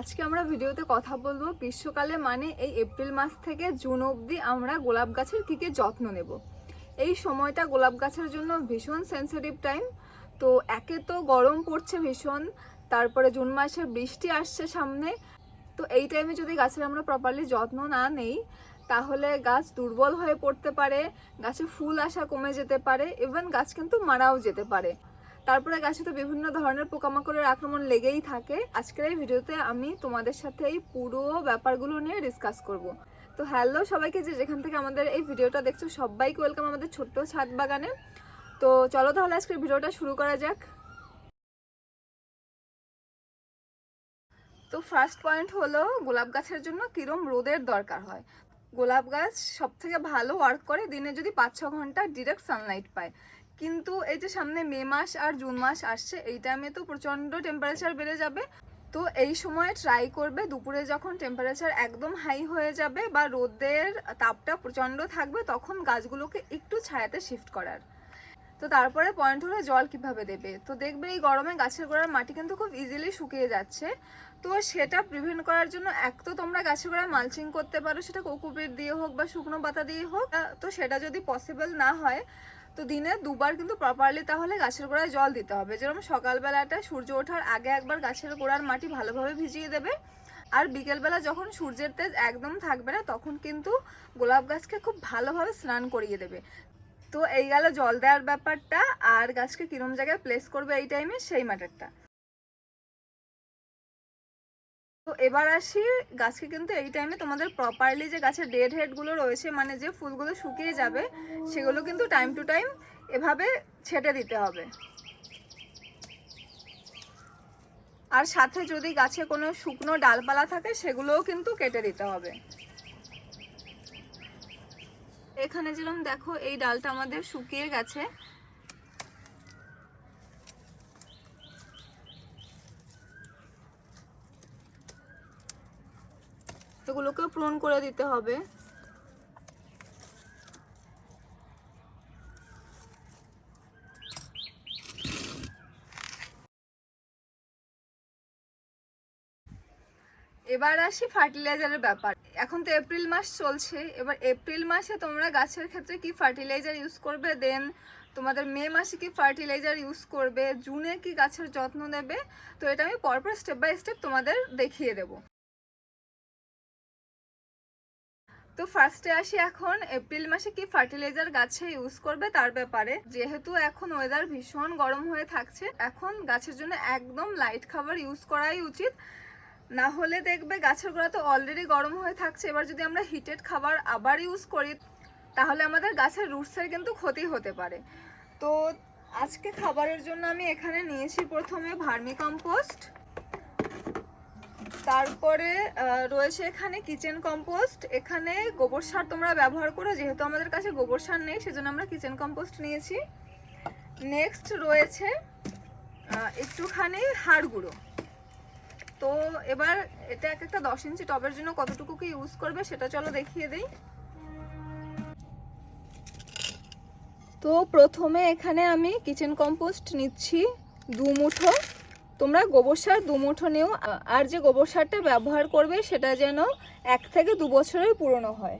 আজকে আমরা ভিডিওতে কথা বলব গ্রীষ্মকালে মানে এই এপ্রিল মাস থেকে জুন অবধি আমরা গোলাপ গাছের কী কী যত্ন নেব। এই সময়টা গোলাপ গাছের জন্য ভীষণ সেন্সিটিভ টাইম তো একে তো গরম পড়ছে ভীষণ, তারপরে জুন মাসে বৃষ্টি আসছে সামনে। তো এই টাইমে যদি গাছের আমরা প্রপারলি যত্ন না নেই, তাহলে গাছ দুর্বল হয়ে পড়তে পারে, গাছে ফুল আসা কমে যেতে পারে ইভেন গাছ কিন্তু মারাও যেতে পারে। তারপরে গাছে তো বিভিন্ন ধরনের পোকামাকড়ের আক্রমণ লেগেই থাকে। আজকের এই ভিডিওতে আমি তোমাদের সাথে এই পুরো ব্যাপারগুলো নিয়ে ডিসকাস করব। তো হ্যালো সবাইকে যে যেখান থেকে আমাদের এই ভিডিওটা দেখছ, সবাইকে ওয়েলকাম আমাদের ছোট্ট ছাদ বাগানে। তো চলো তাহলে আজকের ভিডিওটা শুরু করা যাক। তো ফার্স্ট পয়েন্ট হলো, গোলাপ গাছের জন্য কিরম রোদের দরকার হয়? গোলাপ গাছ সব থেকে ভালো ওয়ার্ক করে দিনে যদি পাঁচ ছ ঘণ্টা ডিরেক্ট সানলাইট পায়। কিন্তু এই যে সামনে মে মাস আর জুন মাস আসছে, এই টাইমে তো প্রচণ্ড টেম্পারেচার বেড়ে যাবে। তো এই সময় ট্রাই করবে দুপুরে যখন টেম্পারেচার একদম হাই হয়ে যাবে বা রোদের তাপটা প্রচণ্ড থাকবে, তখন গাছগুলোকে একটু ছায়াতে শিফট করার। তো তারপরে পয়েন্ট হলো জল কীভাবে দেবে? তো দেখবে এই গরমে গাছের গোড়ার মাটি কিন্তু খুব ইজিলি শুকিয়ে যাচ্ছে। তো সেটা প্রিভেন্ট করার জন্য এক তো তোমরা গাছের গোড়ায় মালচিং করতে পারো, সেটা কোকোপিট দিয়ে হোক বা শুকনো পাতা দিয়ে হোক তো সেটা যদি পসিবল না হয়, তো দিনে দুবার কিন্তু প্রপারলি তাহলে গাছের গোড়ায় জল দিতে হবে। যেরকম সকালবেলাটা সূর্য ওঠার আগে একবার গাছের গোড়ার মাটি ভালোভাবে ভিজিয়ে দেবে, আর বিকেলবেলা যখন সূর্যের তেজ একদম থাকবে না, তখন কিন্তু গোলাপ গাছকে খুব ভালোভাবে স্নান করিয়ে দেবে। তো এই গেল জল দেওয়ার ব্যাপারটা, আর গাছকে কিরম জায়গায় প্লেস করবে এই টাইমে সেই ম্যাটারটা তো এবার আসি গাছকে কিন্তু এই টাইমে তোমাদের প্রপারলি যে গাছের ডেড হেডগুলো রয়েছে মানে যে ফুলগুলো শুকিয়ে যাবে, সেগুলো কিন্তু টাইম টু টাইম এভাবে ছেটে দিতে হবে। আর সাথে যদি গাছে কোনো শুকনো ডালপালা থাকে, সেগুলোও কিন্তু কেটে দিতে হবে। এখানে যেরকম দেখো, এই ডালটা আমাদের শুকিয়ে গেছে। এগুলোকে পূরণ করে দিতে হবে। এবার আসি ফার্টিলাইজারের ব্যাপার। এখন তো এপ্রিল মাস চলছে। এবার এপ্রিল মাসে তোমরা গাছের ক্ষেত্রে কি ফার্টিলাইজার ইউজ করবে? দেন তোমাদের মে মাসে কি ফার্টিলাইজার ইউজ করবে? জুনে কি গাছের যত্ন নেবে? তো এটা আমি পরপর স্টেপ বাই স্টেপ তোমাদের দেখিয়ে দেবো। তো ফার্স্টে আসি এখন, এপ্রিল মাসে কি ফার্টিলাইজার গাছে ইউজ করবে তার ব্যাপারে? যেহেতু এখন ওয়েদার ভীষণ গরম হয়ে থাকছে, এখন গাছের জন্য একদম লাইট খাবার ইউজ করাই উচিত। না হলে দেখবে গাছের গোড়া তো অলরেডি গরম হয়ে থাকছে, এবার যদি আমরা হিটেড খাবার আবার ইউজ করি, তাহলে আমাদের গাছের রুটসের কিন্তু ক্ষতি হতে পারে। তো আজকে খাবারের জন্য আমি এখানে নিয়েছি প্রথমে ভার্মি কম্পোস্ট তারপরে রয়েছে এখানে কিচেন কম্পোস্ট এখানে গোবর সার তোমরা ব্যবহার করো, যেহেতু আমাদের কাছে গোবর সার নেই, সেজন্য আমরা কিচেন কম্পোস্ট নিয়েছি। নেক্সট রয়েছে একটুখানি হাড় গুঁড়ো। তো এবার এটা এক একটা দশ ইঞ্চি টবের জন্য কতটুকু কি ইউজ করবে সেটা চলো দেখিয়ে দিই। তো প্রথমে এখানে আমি কিচেন কম্পোস্ট নিচ্ছি দু মুঠো। তোমরা গোবর সার দু মুঠো নিও, আর যে গোবর সারটা ব্যবহার করবে সেটা যেন এক থেকে দু বছরের পুরনো হয়।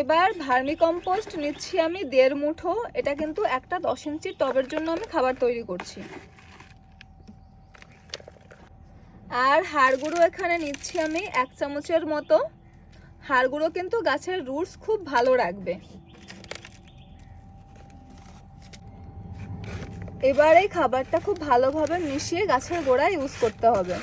এবার ভার্মি কম্পোস্ট নিচ্ছি আমি দেড় মুঠো, এটা কিন্তু একটা দশ ইঞ্চির টবের জন্য আমি খাবার তৈরি করছি। আর হাড় গুঁড়ো এখানে নিচ্ছি আমি এক চামচের মতো। হাড় গুঁড়ো কিন্তু গাছের রুটস খুব ভালো রাখবে। এবার এই খাবারটা খুব ভালোভাবে মিশিয়ে গাছের গোড়ায় ইউজ করতে হবে।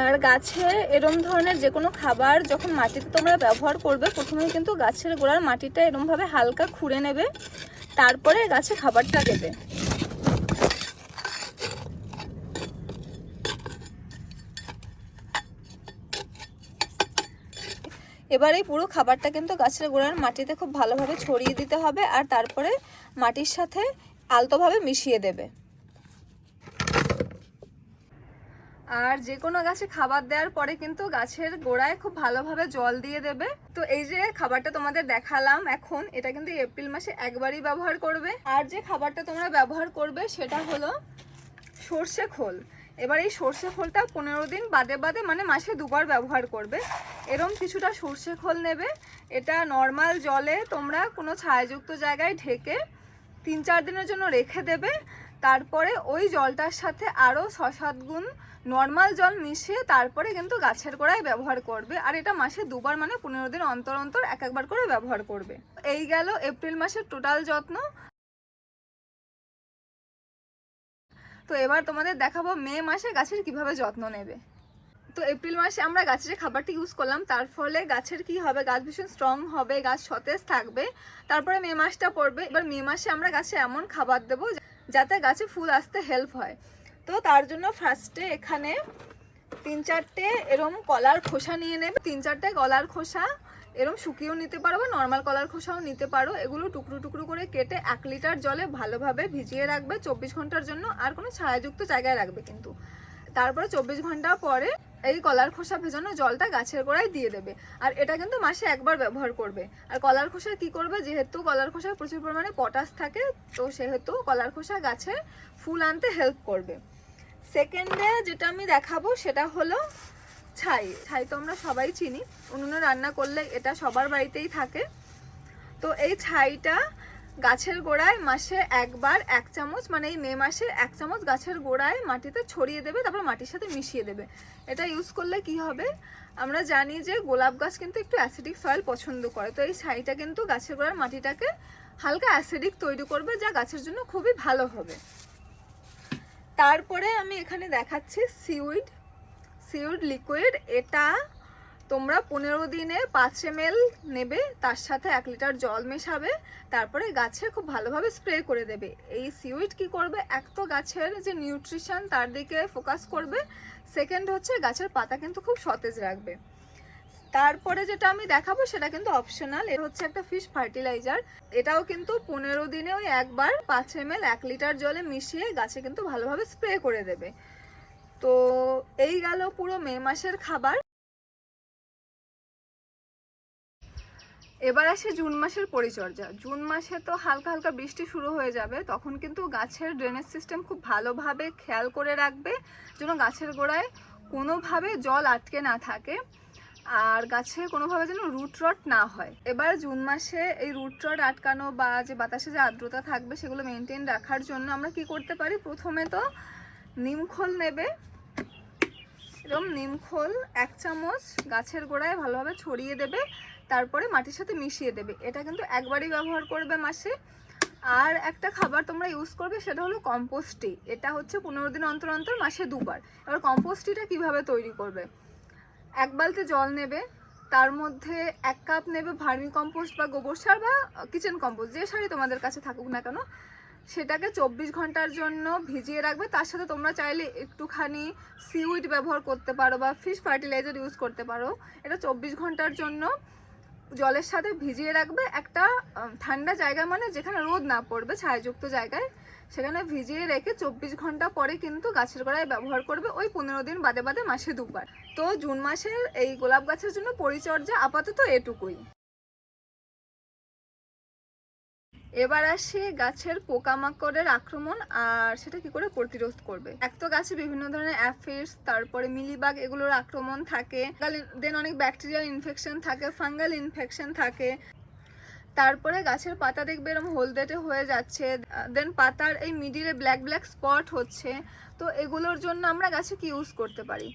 আর গাছে এরম ধরনের যে কোনো খাবার যখন মাটিতে তোমরা ব্যবহার করবে প্রথমে কিন্তু গাছের গোড়ার মাটিটা এরমভাবে হালকা খুঁড়ে নেবে, তারপরে গাছে খাবারটা দেবে। এবার এই পুরো খাবারটা কিন্তু গাছের গোড়ার মাটিতে খুব ভালোভাবে ছড়িয়ে দিতে হবে আর তারপরে মাটির সাথে আলতোভাবে মিশিয়ে দেবে। আর যে কোনো গাছে খাবার দেওয়ার পরে কিন্তু গাছের গোড়ায় খুব ভালোভাবে জল দিয়ে দেবে। তো এই যে খাবারটা তোমাদের দেখালাম এখন, এটা কিন্তু এপ্রিল মাসে একবারই ব্যবহার করবে। আর যে খাবারটা তোমরা ব্যবহার করবে সেটা হলো সর্ষে খোল। এবার এই সর্ষে খোলটা পনেরো দিন বাদে বাদে মানে মাসে দুবার ব্যবহার করবে। এরম কিছুটা সর্ষে খোল নেবে। এটা নর্মাল জলে তোমরা কোনো ছায়াযুক্ত জায়গায় ঢেকে তিন চার দিনের জন্য রেখে দেবে। তারপরে ওই জলটার সাথে আরও ছ সাত গুণ নর্মাল জল মিশিয়ে তারপরে কিন্তু গাছের গোড়ায় ব্যবহার করবে। আর এটা মাসে দুবার মানে পনেরো দিন অন্তর অন্তর এক একবার করে ব্যবহার করবে। এই গেল এপ্রিল মাসের টোটাল যত্ন। তো এবার তোমাদের দেখাবো মে মাসে গাছের কীভাবে যত্ন নেবে। তো এপ্রিল মাসে আমরা গাছের যে খাবারটি ইউজ করলাম। তার ফলে গাছের কি হবে? গাছ ভীষণ স্ট্রং হবে, গাছ সতেজ থাকবে। তারপরে মে মাসটা পড়বে। এবার মে মাসে আমরা গাছে এমন খাবার দেবো যাতে গাছে ফুল আসতে হেল্প হয়। তো তার জন্য ফার্স্টে এখানে তিন চারটে এরম কলার খোসা নিয়ে নেবে। তিন চারটে কলার খোসা এরম শুকিয়েও নিতে পারো বা নর্মাল কলার খোসাও নিতে পারো। এগুলো টুকরো টুকরো করে কেটে এক লিটার জলে ভালোভাবে ভিজিয়ে রাখবে। চব্বিশ ঘণ্টার জন্য আর কোনো ছায়াযুক্ত জায়গায় রাখবে কিন্তু। তারপরে চব্বিশ ঘণ্টা পরে এই কলার খোসা ভেজানো জলটা গাছের গোড়ায় দিয়ে দেবে। আর এটা কিন্তু মাসে একবার ব্যবহার করবে। আর কলার খোসা কি করবে? যেহেতু কলার খোসায় প্রচুর পরিমাণে পটাশ থাকে, তো সেহেতু কলার খোসা গাছে ফুল আনতে হেল্প করবে। সেকেন্ডে যেটা আমি দেখাবো সেটা হলো ছাই। ছাই তো আমরা সবাই চিনি। উনুনে রান্না করলে এটা সবার বাড়িতেই থাকে। তো এই ছাইটা গাছের গোড়ায় মাসে একবার এক চামচ মানে এই মে মাসে এক চামচ গাছের গোড়ায় মাটিতে ছড়িয়ে দেবে, তারপর মাটির সাথে মিশিয়ে দেবে। এটা ইউজ করলে কি হবে? আমরা জানি যে গোলাপ গাছ কিন্তু একটু অ্যাসিডিক সয়েল পছন্দ করে, তো এই ছাইটা কিন্তু গাছের গোড়ার মাটিটাকে হালকা অ্যাসিডিক তৈরি করবে, যা গাছের জন্য খুবই ভালো হবে। তারপরে আমি এখানে দেখাচ্ছি সিউইড সিউড লিকুইড এটা তোমরা পনেরো দিনে পাঁচ এম নেবে, তার সাথে এক লিটার জল মেশাবে, তারপরে গাছে খুব ভালোভাবে স্প্রে করে দেবে। এই সিউইড কি করবে? এক তো গাছের যে নিউট্রিশন, তার দিকে ফোকাস করবে। সেকেন্ড হচ্ছে গাছের পাতা কিন্তু খুব সতেজ রাখবে। তারপরে যেটা আমি দেখাবো, সেটা কিন্তু অপশনাল। এটা হচ্ছে একটা ফিশ ফার্টিলাইজার। এটাও কিন্তু পনেরো দিনে ওই একবার পাঁচ এম এল এক লিটার জলে মিশিয়ে গাছে কিন্তু ভালোভাবে স্প্রে করে দেবে। তো এই গেল পুরো মে মাসের খাবার। এবার আসে জুন মাসের পরিচর্যা। জুন মাসে তো হালকা হালকা বৃষ্টি শুরু হয়ে যাবে, তখন কিন্তু গাছের ড্রেনেজ সিস্টেম খুব ভালোভাবে খেয়াল করে রাখবে, যেন গাছের গোড়ায় কোনোভাবে জল আটকে না থাকে আর গাছে কোনোভাবে যেন রুট রট না হয়। এবার জুন মাসে এই রুট রট আটকানো বা যে বাতাসে যে আর্দ্রতা থাকবে সেগুলো মেনটেন রাখার জন্য আমরা কি করতে পারি? প্রথমে তো নিমখোল নেবে এরকম নিমখোল এক চামচ গাছের গোড়ায় ভালোভাবে ছড়িয়ে দেবে তারপরে মাটির সাথে মিশিয়ে দেবে। এটা কিন্তু একবারই ব্যবহার করবে মাসে। আর একটা খাবার তোমরা ইউজ করবে, সেটা হলো কম্পোস্টি এটা হচ্ছে পনেরো দিন অন্তর অন্তর, মাসে দুবার। এবার কম্পোস্টিটা কীভাবে তৈরি করবে? এক বালতি জল নেবে, তার মধ্যে এক কাপ নেবে ভার্মি কম্পোস্ট বা গোবর সার বা কিচেন কম্পোস্ট যে সারই তোমাদের কাছে থাকুক না কেন। সেটাকে চব্বিশ ঘণ্টার জন্য ভিজিয়ে রাখবে। তার সাথে তোমরা চাইলে একটুখানি সিউইড ব্যবহার করতে পারো বা ফিশ ফার্টিলাইজার ইউজ করতে পারো। এটা চব্বিশ ঘণ্টার জন্য। জলের সাথে ভিজিয়ে রাখবে একটা ঠান্ডা জায়গা মানে যেখানে রোদ না পড়বে, ছায়াযুক্ত জায়গায়। সেখানে ভিজিয়ে রেখে চব্বিশ ঘণ্টা পরে কিন্তু গাছের গোড়ায় ব্যবহার করবে ওই পনেরো দিন, বাদে বাদে মাসে দুবার। তো জুন মাসের এই গোলাপ গাছের জন্য পরিচর্যা আপাতত এটুকুই। এবার আসে গাছের পোকামাকড়ের আক্রমণ আর সেটা কি করে প্রতিরোধ করবে? এক তো গাছে বিভিন্ন ধরনের অ্যাফিডস তারপরে মিলিবাগ এগুলোর আক্রমণ থাকে। দেন অনেক ব্যাকটেরিয়াল ইনফেকশন থাকে ফাঙ্গাল ইনফেকশন থাকে। তারপরে গাছের পাতা দেখবে এরকম হলদেটে হয়ে যাচ্ছে। দেন পাতার এই মিডিলে ব্ল্যাক ব্ল্যাক স্পট হচ্ছে। তো এগুলোর জন্য আমরা গাছে কি ইউজ করতে পারি?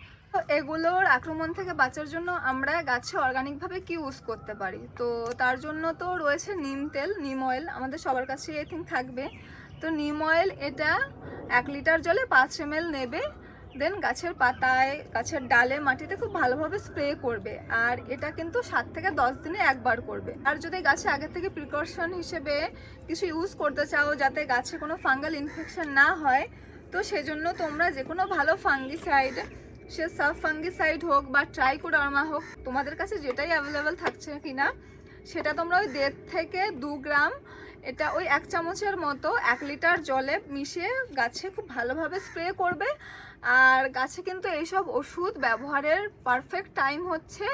এগুলোর আক্রমণ থেকে বাঁচার জন্য আমরা গাছে অর্গানিকভাবে কি ইউজ করতে পারি? তো তার জন্য তো রয়েছে নিম তেল, নিম অয়েল আমাদের সবার কাছে আই থিঙ্ক থাকবে। তো নিম অয়েল এটা এক লিটার জলে পাঁচ এম নেবে দেন গাছের পাতায়, গাছের ডালে মাটিতে খুব ভালোভাবে স্প্রে করবে আর এটা কিন্তু সাত থেকে দশ দিনে একবার করবে। আর যদি গাছে আগে থেকে প্রিকশন হিসেবে কিছু ইউজ করতে চাও যাতে গাছে কোনো ফাঙ্গাল ইনফেকশন না হয়, তো সেজন্য তোমরা যে কোনো ভালো ফাঙ্গিসাইড সে সাব ফাঙ্গিসাইড হোক বা ট্রাইকোডার্মা হোক, তোমাদের কাছে যেটাই অ্যাভেলেবেল থাকছে কিনা, সেটা তোমরা ওই দেড় থেকে দু গ্রাম, এটা ওই এক চামচের মতো এক লিটার জলে মিশিয়ে গাছে খুব ভালোভাবে স্প্রে করবে। আর গাছে কিন্তু এইসব ওষুধ ব্যবহারের পারফেক্ট টাইম হচ্ছে।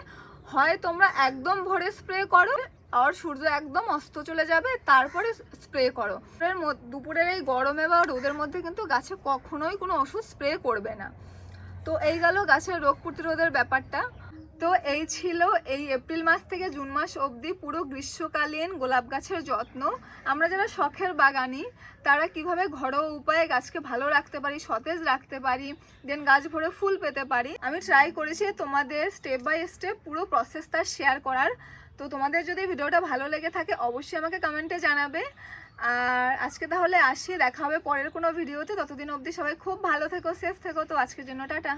হয় তোমরা একদম ভোরে স্প্রে করো, আর সূর্য একদম অস্ত চলে যাবে, তারপরে স্প্রে করো। দুপুরের এই গরমে বা রোদের মধ্যে কিন্তু গাছে কখনোই কোনো ওষুধ স্প্রে করবে না। তো এই গেল গাছের রোগ প্রতিরোধের ব্যাপারটা। তো এই ছিল এই এপ্রিল মাস থেকে জুন মাস অবধি পুরো গ্রীষ্মকালীন গোলাপ গাছের যত্ন। আমরা যারা শখের বাগানি, তারা কীভাবে ঘরোয়া উপায়ে গাছকে ভালো রাখতে পারি, সতেজ রাখতে পারি, দেন গাছ ভরে ফুল পেতে পারি, আমি ট্রাই করেছি তোমাদের স্টেপ বাই স্টেপ পুরো প্রসেসটা শেয়ার করার। তো তোমাদের যদি ভিডিওটা ভালো লেগে থাকে, অবশ্যই আমাকে কমেন্টে জানাবে। আর আজকে তাহলে আসি, দেখা হবে পরের কোনো ভিডিওতে। ততদিন অবধি সবাই খুব ভালো থেকো সেফ থেকো। তো আজকের জন্য টাটা।